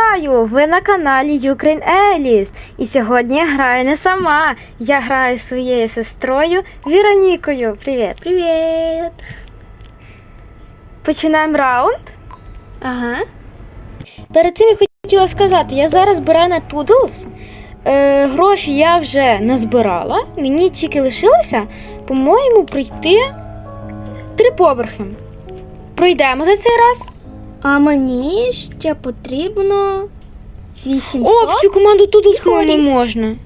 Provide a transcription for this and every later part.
Вітаю! Ви на каналі Ukraine Еліс. І сьогодні я граю не сама. Я граю зі своєю сестрою Віронікою. Привіт! Привіт! Починаємо раунд. Ага. Перед цим я хотіла сказати, я зараз збираю на Toodles. Е, гроші я вже назбирала. Мені тільки лишилося, по-моєму, пройти три поверхи. Пройдемо за цей раз. А мені ще потрібно 800. О, в цю команду Toodles, І можна.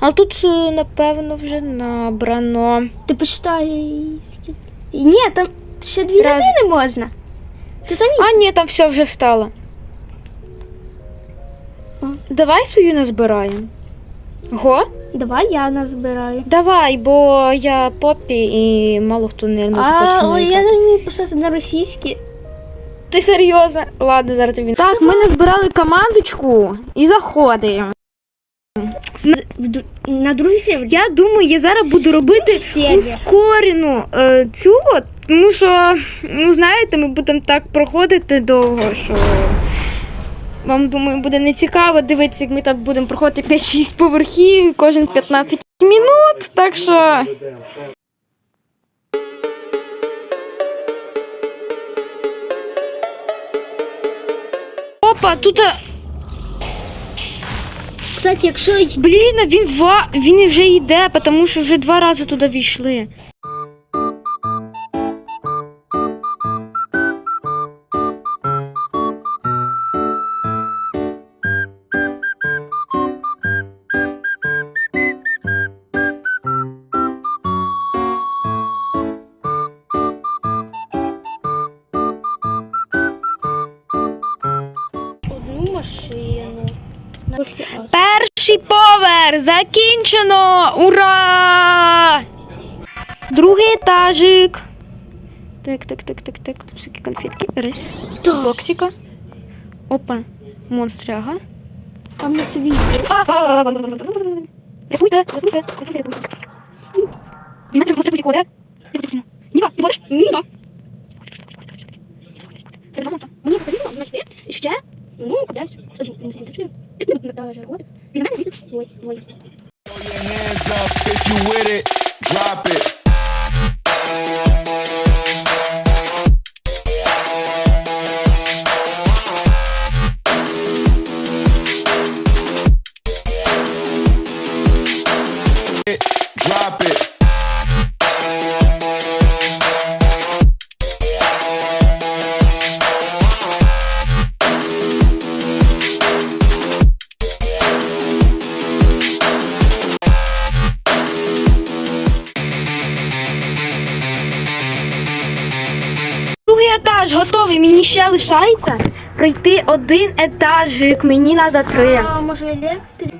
Але тут, е, напевно, вже набрано. Ти почитай скільки. Ні, там ще дві Раз. людини можна. Ти там А, ні, там все вже встало. О. Давай свою назбираємо. Го? Давай я назбираю. Давай, бо я попі і мало хто не а, але я не вмію писати на російській. Ти серйозно? Ладно, зараз тобі. Так, ми назбирали командочку і заходимо. Ду- На другий сервер. Я думаю, я зараз буду робити серія. ускорену е, цю, от, тому що, ну знаєте, ми будемо так проходити довго, що вам думаю, буде не цікаво дивитися, як ми так будемо проходити 5-6 поверхів, кожен 15 минут. Так що. Опа, тут. а, Кстати, якщо Блін, а він ва... він вже йде, тому що вже два рази туди війшли. Машину. Перший поверх закінчено! Ура! Другий етажик. Так, так, так, так, так. Тут всякі конфетки. Рис. Токсика. Опа. Монстряга. Там на пусть ходить. Ніка, ти. Це два монстра. Мені потрібно, значить, ти ще, ну, десь, 174. Ти не даже рахувати. Біля мене вісім. Ой, ой. Throw your hands up if you with it. Drop it. It, Ще лишається пройти один етажик. Мені треба три. А, може, електрик?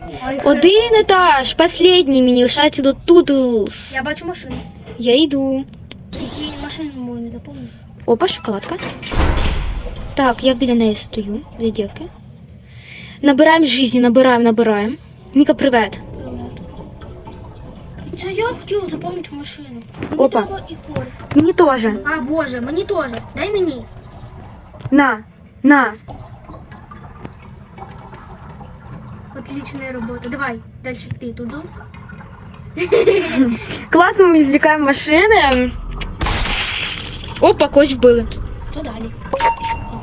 Один етаж, последній мені лишається до Toodles. Я бачу машину. Я йду. Які машини мою не запомнив. Опа, шоколадка. Так, я біля неї стою, біля дівки. Набираємо жизни, набираємо, набираємо. Ніка, привет. Це я хотіла запам'ятати машину. Мені Опа. треба і хор. Мені теж. А, боже, мені теж. Дай мені. На, на. Отличная робота. Давай, дальше ти Тудус. Класно ми звлікаємо машини. Опа, когось вбили. То далі.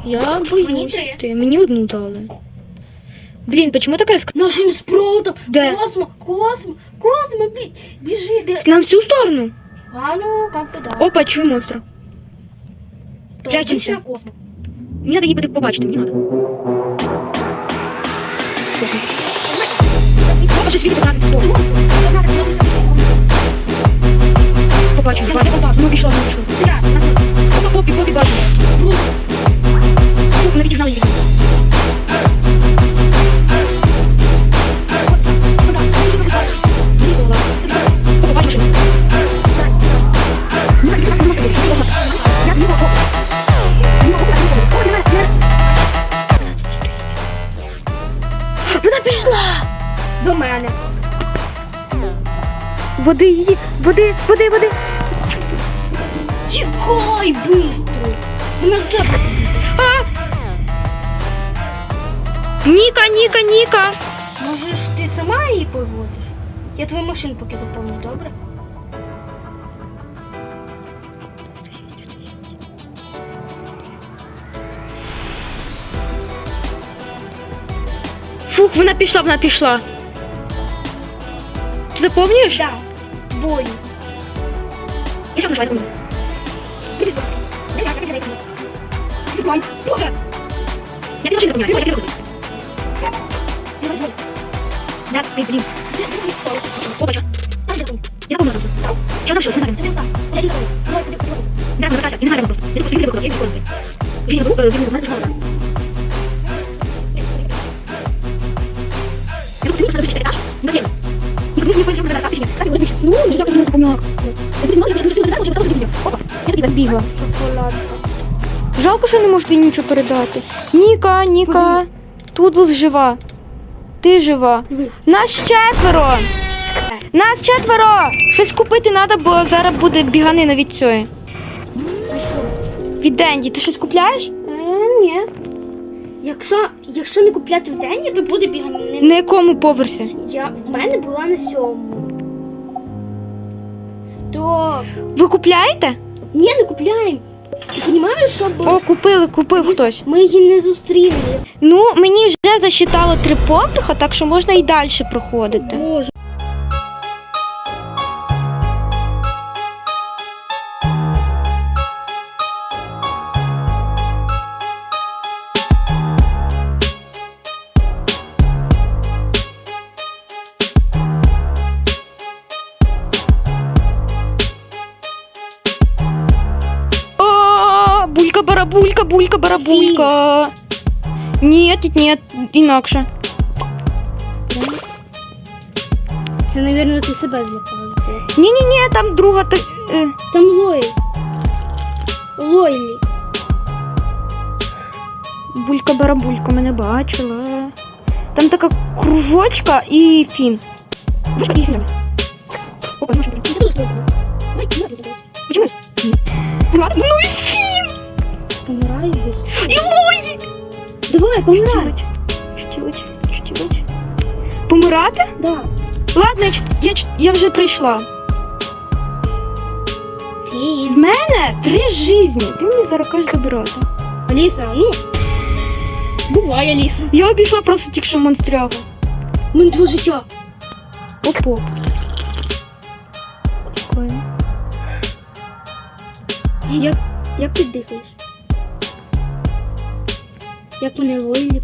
Я Мені боюсь. три. Ти, мені одну дали. Блін, почему така різка? Машин з проводом. Де? Космо, космо, космо, бі... біжи, де. На всю сторону. А ну, как бы да. Опа, чую монстра. То прячемося. обычно Космо. Мені треба її буде побачити, мені треба. Щось світиться. Побачу, побачу. Ну, пішла, ну, пішла. Опа, попі, попі, бачу. Навіть знали її. Води її, води, води, води. Тікай, быстро. Вона тебе. Ніка, Ніка, Ніка! Може ж ти сама її поводиш? Я твою машину поки заповню, добре? Фух, вона пішла, вона пішла. Ти заповнюєш? Да Бою. Я що нажимаю секунду? Привіт. Не так, я не Забувай. Боже. Я тебе машину заповняю. Я тебе Я забуду. Да, ты, блин. Опа, что? Ставь телефон. Я запомнила просто. Что дальше? Не знаю. Ты встал. Я не знаю. Давай, ты телефон. Да, ну, Катя, не знаю просто. Я просто не вижу, я не просто. Жизнь вокруг, э, Жалко, що не можете нічого передати. Ніка, Ніка. Тудлс жива. Ти жива. Нас четверо. Нас четверо. Щось купити треба, бо зараз буде біганина від цієї. Від Денді. Ти щось купляєш? Е, ні. Якщо, якщо не купляти в день, то буде біганина. На якому поверсі? Я в мене була на сьомому. То Ви купляєте? ні, не купляємо. Ти розумієш, що О, купили, купив хтось. ми її не зустріли. Ну, мені вже засчитало три поверха, так що можна і далі проходити. Боже. О, булька барабулька, булька барабулька. Ні, ні, інакше. Це, мабуть, ти себе злякала. Ні, ні, ні, там друга ти. е, Там Лої. Лойлі. Булька барабулька мене бачила. Там така кружочка і фін. Боже, і фільм. Опа, може, не буду Помираю десь. І! Давай, помирай. Чтілить, чтілить. Помирати? Да. Ладно, я, чт- я, чт- я вже прийшла. В мене три жизні. Ти мені зараз кажеш забирати. Аліса, ну. Буває, Аліса. Я обійшла просто тільки що монстрягу. У мене твоє життя. Оп-оп. Як, як ти дихаєш? Як вони Лойлі?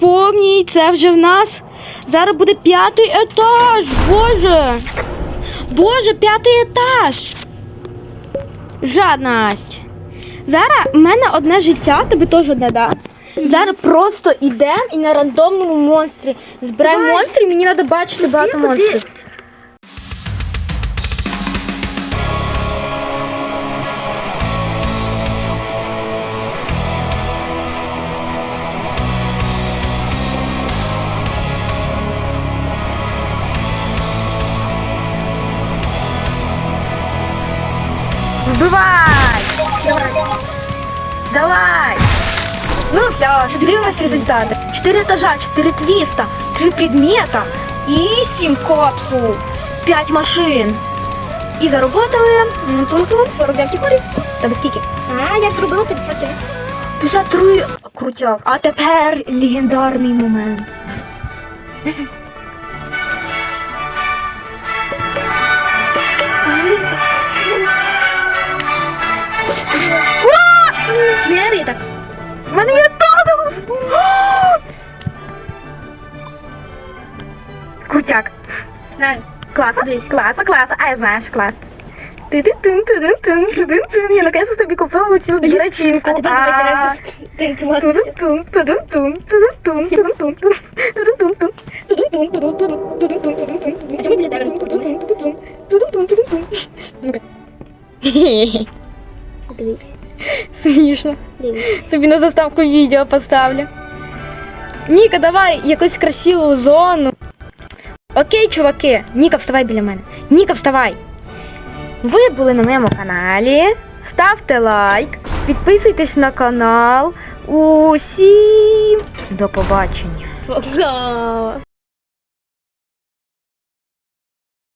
Помніть, це вже в нас. Зараз буде п'ятий етаж. Боже. Боже, п'ятий етаж. Жадність. Зараз в мене одне життя, тобі теж одне, да? Зараз просто йдемо і на рандомному монстрі збираємо монстрів, мені треба бачити багато монстрів. Вбивай! Давай! Ну все, ще дивимось результати. Чотири етажа, чотири твіста, три предмета і сім капсул, п'ять машин. І заработали тун-тун, 49 категорій. Тебе скільки? А, я зробила 53. 53 крутяк. А тепер легендарний момент. класс, дивись, клас, клас, а я знаєш, клас. Ти Ты тун тун ты тун тун тун Я наконец собі купила у тебя А тепер давай А. Смішно. Тобі на заставку відео поставлю. Ніка, давай якусь красиву зону. Окей, чуваки. Ніка, вставай біля мене. Ніка, вставай. Ви були на моєму каналі. Ставте лайк, підписуйтесь на канал. Усім до побачення. Пока.